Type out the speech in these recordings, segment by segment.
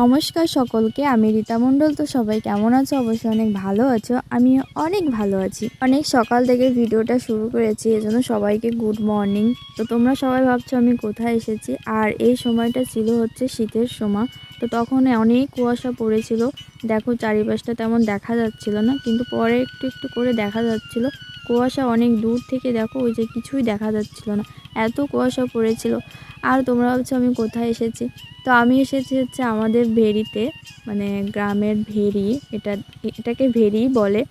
নমস্কার সকলকে, আমি রীতা মণ্ডল। তো সবাই কেমন আছো? অবশ্যই অনেক ভালো আছো আমি অনেক ভালো আছি। অনেক সকাল থেকে ভিডিওটা শুরু করেছি, এজন্য সবাইকে গুড মর্নিং। তো তোমরা সবাই ভাবছ আমি কোথায় এসেছি, আর এই সময়টা ছিল হচ্ছে শীতের সময়। তো তখন অনেক কুয়াশা পড়েছিল, দেখো চারিপাশটা তেমন দেখা যাচ্ছিল না, কিন্তু পরে একটু একটু করে দেখা যাচ্ছিল। কুয়াশা অনেক দূর থেকে দেখো ওই যে কিছুই দেখা যাচ্ছিল না। এত কুয়াশা পড়েছিল। আর তোমরা ভাবছ আমি কোথায় এসেছি? তো আমি এসেছি হচ্ছে আমাদের ভেরিতে মানে গ্রামের ভেরি, এটা, এটাকে ভেরি বলে।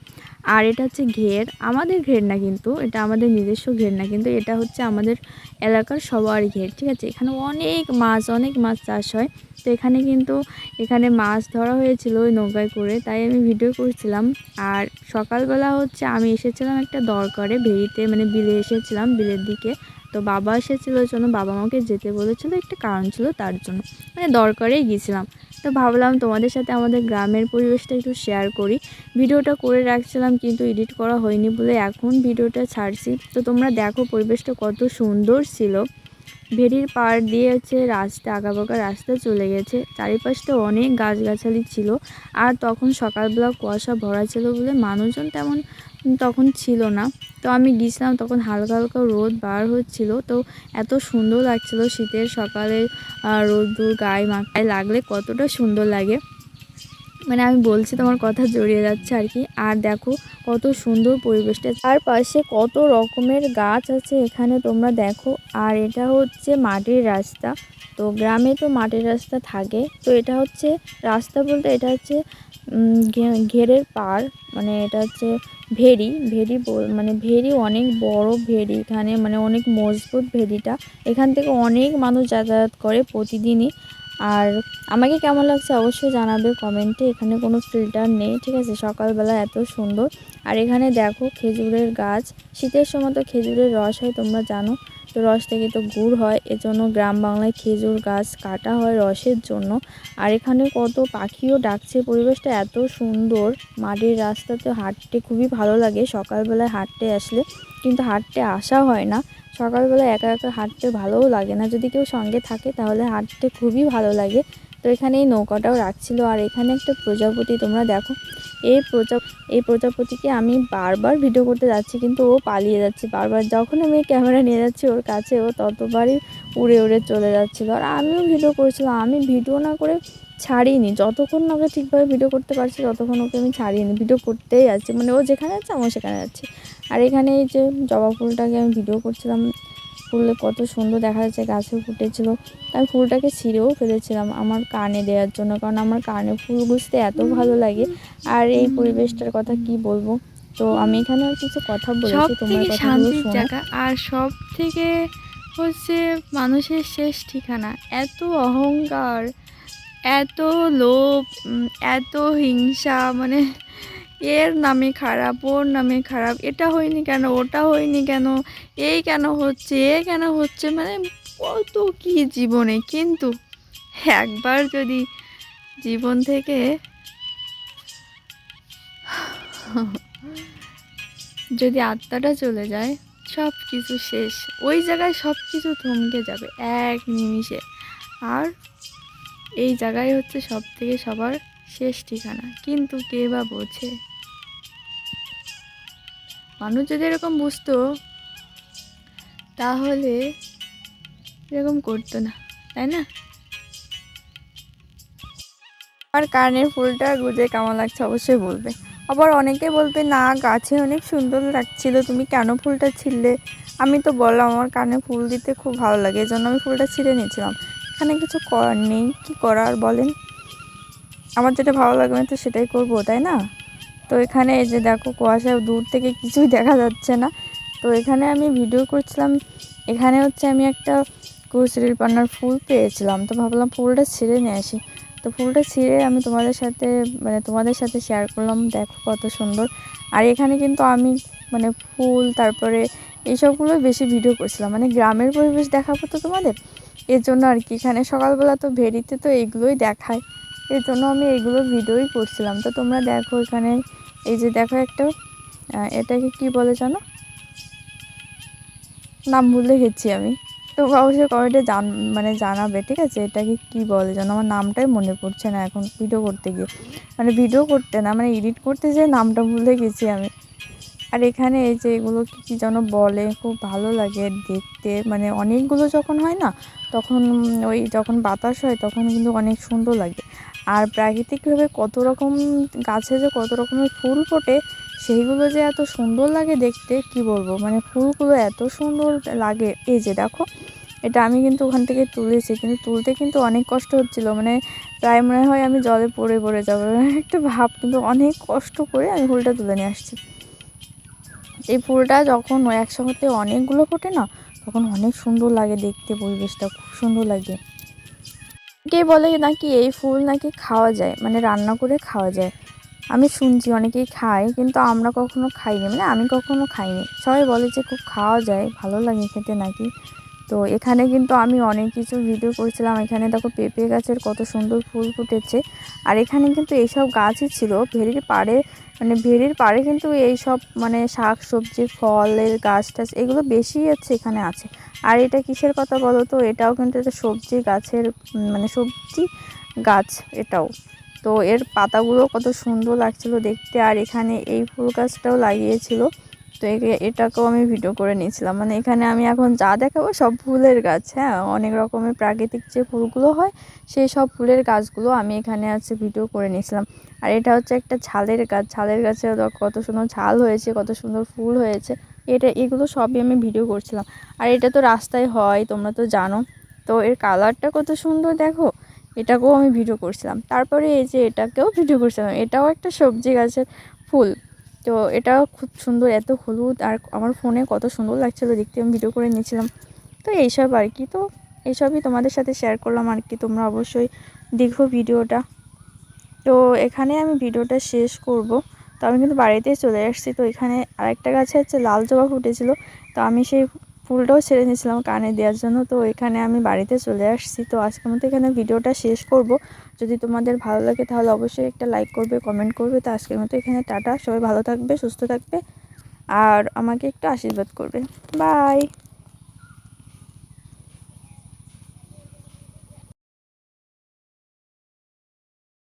আর এটা হচ্ছে ঘের, আমাদের ঘের না কিন্তু, এটা আমাদের নিজস্ব ঘের না কিন্তু এটা হচ্ছে আমাদের এলাকার সবার ঘের, ঠিক আছে? এখানে অনেক মাছ অনেক মাছ চাষ হয়। তো এখানে কিন্তু, এখানে মাছ ধরা হয়েছিল ওই নৌকায় করে, তাই আমি ভিডিও করছিলাম। আর সকালবেলা হচ্ছে আমি এসেছিলাম একটা দরকারে, ভেরিতে মানে বিলে এসেছিলাম, বিলের দিকে। তো বাবা এসেছিল জন্য বাবা আমাকে যেতে বলেছিল, একটা কারণ ছিল তার জন্য। মানে দরকারেই গিয়েছিলাম। তো ভাবলাম তোমাদের সাথে আমাদের গ্রামের পরিবেশটা একটু শেয়ার করি। ভিডিওটা করে রাখছিলাম কিন্তু এডিট করা হয়নি বলে এখন ভিডিওটা ছাড়ছি। তো তোমরা দেখো পরিবেশটা কত সুন্দর ছিল। ভেরির পাড় দিয়ে হচ্ছে রাস্তা আঁকাবাঁকা রাস্তা চলে গেছে। চারিপাশটা অনেক গাছগাছালি ছিল। আর তখন সকালবেলা কুয়াশা ভরা ছিল বলে মানুষজন তেমন তখন ছিল না। তো আমি গিয়েছিলাম তখন হালকা হালকা রোদ বার হচ্ছিল। তো এত সুন্দর লাগছিল শীতের সকালে রোদ্দুর, গায়ে মাথায় লাগলে কতটা সুন্দর লাগে। মানে আমি বলছি তোমার কথা জড়িয়ে যাচ্ছে আর কি। আর দেখো কত সুন্দর পরিবেশটা। তার পাশে কত রকমের গাছ আছে এখানে তোমরা দেখো। আর এটা হচ্ছে মাটির রাস্তা। তো গ্রামে তো মাটির রাস্তা থাকে। তো এটা হচ্ছে রাস্তা বলতে এটা হচ্ছে ঘেরের পার মানে এটা হচ্ছে ভেরি ভেরি মানে ভেরি অনেক বড় ভেরি এখানে মানে অনেক মজবুত ভেরিটা। এখান থেকে অনেক মানুষ যাতায়াত করে প্রতিদিনই। আর আমাকে কেমন লাগছে অবশ্যই জানাবে কমেন্টে, এখানে কোনো ফিল্টার নেই, ঠিক আছে? সকালবেলা এত সুন্দর। আর এখানে দেখো খেজুরের গাছ, শীতের সময় তো খেজুরের রস হয়, তোমরা জানো। তো রস থেকে তো গুড় হয়, এজন্য গ্রাম বাংলায় খেজুর গাছ কাটা হয় রসের জন্য। আর এখানে কত পাখিও ডাকছে, পরিবেশটা এত সুন্দর। মাটির রাস্তাতে হাঁটতে খুবই ভালো লাগে, সকালবেলায় হাঁটতে আসলে। কিন্তু হাঁটতে আসা হয় না সকালবেলা একা একা হাঁটতে ভালোও লাগে না। যদি কেউ সঙ্গে থাকে তাহলে হাঁটতে খুবই ভালো লাগে। তো এখানে এই নৌকাটাও রাখছিল। আর এখানে একটা প্রজাপতি, তোমরা দেখো, এই প্রজা, এই প্রজাপতিকে আমি বারবার ভিডিও করতে যাচ্ছি, কিন্তু ও পালিয়ে যাচ্ছে। বারবার যখন আমি ক্যামেরা নিয়ে যাচ্ছি ওর কাছে, ও ততবারই উড়ে উড়ে চলে যাচ্ছিল। আর আমিও ভিডিও করেছিলাম। আমি ভিডিও না করে ছাড়িনি। যতক্ষণ ওকে ঠিকভাবে ভিডিও করতে পারছি, ততক্ষণ ওকে আমি ছাড়িনি। ভিডিও করতেই যাচ্ছি। মানে ও যেখানে যাচ্ছে আমি সেখানে যাচ্ছি। আর এখানে এই যে জবা ফুলটাকে আমি ভিডিও করছিলাম ফুলে কত সুন্দর দেখা যাচ্ছে গাছে ফুটেছিল। আমি ফুলটাকে ছিঁড়েও ফেলেছিলাম আমার কানে দেওয়ার জন্য কারণ আমার কানে ফুল বুঝতে এত ভালো লাগে। আর এই পরিবেশটার কথা কি বলব? তো আমি এখানে আর কিছু কথা বলেছি তোমার শান্তির জায়গা আর সব থেকে হচ্ছে মানুষের শেষ ঠিকানা। এত অহংকার এত লোভ এত হিংসা মানে এর নামে খারাপ, ওর নামে খারাপ, এটা হয়নি কেন, ওটা হয়নি কেন, এই কেন হচ্ছে, এ কেন হচ্ছে মানে কত কি জীবনে, কিন্তু একবার যদি জীবন থেকে যদি আত্মাটা চলে যায় সব কিছু শেষ, ওই জায়গায় সব কিছু থমকে যাবে, এক নিমিষে। আর এই জায়গায় হচ্ছে সব থেকে সবার শেষ ঠিকানা, কিন্তু কে বা বোঝে? মানুষ যদি এরকম বুঝতো, তাহলে এরকম করতো না, তাই না? আর কানের ফুলটা গুজে কেমন লাগছে অবশ্যই বলবে। আবার অনেকে বলবে, না, গাছে অনেক সুন্দর লাগছিল, তুমি কেন ফুলটা ছিঁড়লে আমি তো বললাম, আমার কানে ফুল দিতে খুব ভালো লাগে এই জন্য আমি ফুলটা ছিঁড়ে নিয়েছিলাম। এখানে কিছু করার নেই, কী করার বলেন? আমার যেটা ভালো লাগবে তো সেটাই করব, তাই না? তো এখানে এই যে দেখো কুয়াশা দূর থেকে কিছুই দেখা যাচ্ছে না। তো এখানে আমি ভিডিও করছিলাম, এখানে হচ্ছে আমি একটা কুশিরির পান্নার ফুল পেয়েছিলাম। তো ভাবলাম ফুলটা ছিঁড়ে নিয়ে আসি। তো ফুলটা ছিঁড়ে আমি তোমাদের সাথে মানে তোমাদের সাথে শেয়ার করলাম। দেখো কত সুন্দর। আর এখানে কিন্তু আমি মানে ফুল, তারপরে এইসবগুলো বেশি ভিডিও করছিলাম। মানে গ্রামের পরিবেশ দেখাবো তো তোমাদের? এর জন্য আর কি। এখানে সকালবেলা তো ভেরিতে তো এইগুলোই দেখায়। এর জন্য আমি এইগুলো ভিডিওই করছিলাম। তো তোমরা দেখো এখানে, এই যে দেখো একটা এটাকে কি বলে জানো? নাম ভুলে গেছি আমি। তো অবশ্যই কমেন্টে জান মানে জানাবে, ঠিক আছে? এটাকে কি বলে যেন আমার নামটাই মনে পড়ছে না এখন ভিডিও করতে গিয়ে। মানে ভিডিও করতে না মানে এডিট করতে যে নামটা ভুলে গেছি আমি। আর এখানে এই যে এগুলো কী কী যেন বলে, খুব ভালো লাগে দেখতে। মানে অনেকগুলো যখন হয় না, তখন ওই যখন বাতাস হয়, তখন কিন্তু অনেক সুন্দর লাগে। আর প্রাকৃতিকভাবে কত রকম গাছে যে কত রকমের ফুল ফোটে, সেইগুলো যে এত সুন্দর লাগে দেখতে, কি বলব? মানে ফুলগুলো এত সুন্দর লাগে। এই যে দেখো, এটা আমি কিন্তু ওখান থেকে তুলেছি, কিন্তু তুলতে কিন্তু অনেক কষ্ট হচ্ছিল। মানে প্রায় মনে হয় আমি জলে পড়ে পড়ে যাব। একটা ভাব, কিন্তু অনেক কষ্ট করে আমি ফুলটা তুলে নিয়ে আসছি। এই ফুলটা যখন একসঙ্গে অনেকগুলো ফোটে না, তখন অনেক সুন্দর লাগে দেখতে, পরিবেশটা খুব সুন্দর লাগে। কে বলে নাকি এই ফুল নাকি খাওয়া যায় মানে রান্না করে খাওয়া যায়। আমি শুনছি অনেকেই খায়, কিন্তু আমরা কখনো খাইনি। মানে আমি কখনো খাইনি। সবাই বলে যে খুব খাওয়া যায়, ভালো লাগে খেতে নাকি। তো এখানে কিন্তু আমি অনেক কিছু ভিডিও করেছিলাম। এখানে দেখো পেঁপে গাছের কত সুন্দর ফুল ফুটেছে। আর এখানে কিন্তু এইসব গাছই ছিল। ভেরির পাড়ে মানে ভেরির পাড়ে কিন্তু এইসব মানে শাক সবজি, ফলের গাছ টাছ এগুলো বেশি হচ্ছে এখানে আছে। আর এটা কিসের কথা বলো তো? এটাও কিন্তু একটা সবজি গাছের মানে সবজি গাছ এটাও। তো এর পাতাগুলো কত সুন্দর লাগছিল দেখতে। আর এখানে এই ফুল গাছটাও লাগিয়েছিল। তো এটাকেও আমি ভিডিও করে নিয়েছিলাম। মানে এখানে আমি এখন যা দেখাবো সব ফুলের গাছ হ্যাঁ? অনেক রকমের প্রাকৃতিক যে ফুলগুলো হয়, সেই সব ফুলের গাছগুলো আমি এখানে আছে ভিডিও করে নিয়েছিলাম। আর এটা হচ্ছে একটা ছালের গাছ। ছালের গাছে কত সুন্দর ছাল হয়েছে, কত সুন্দর ফুল হয়েছে। এটা, এগুলো সবই আমি ভিডিও করছিলাম। আর এটা তো রাস্তায় হয়, তোমরা তো জানো। তো এর কালারটা কত সুন্দর দেখো, এটাকেও আমি ভিডিও করছিলাম। তারপরে এই যে এটাকেও ভিডিও করছিলাম। এটাও একটা সবজি গাছের ফুল। তো এটাও খুব সুন্দর, এত হলুদ আর আমার ফোনে কত সুন্দর লাগছিল দেখতে, আমি ভিডিও করে নিয়েছিলাম। তো এইসব আর কি, তো এইসবই তোমাদের সাথে শেয়ার করলাম আর কি, তোমরা অবশ্যই দেখো ভিডিওটা তো এখানে আমি ভিডিওটা শেষ করব। তো আমি কিন্তু বাড়িতেই চলে আসছি, তো এখানে আরেকটা গাছে হচ্ছে লাল জবা ফুটেছিল, তো আমি সেই ফুলটাও ছেড়ে নিয়েছিলাম কানে দেওয়ার জন্য। তো এখানে আমি বাড়িতে চলে আসছি। তো আজকের মতো এখানে ভিডিওটা শেষ করব। যদি তোমাদের ভালো লাগে তাহলে অবশ্যই একটা লাইক করবে কমেন্ট করবে। তো আজকের মতো এখানে টাটা। সবাই ভালো থাকবে, সুস্থ থাকবে। আর আমাকে একটু আশীর্বাদ করবে। বাই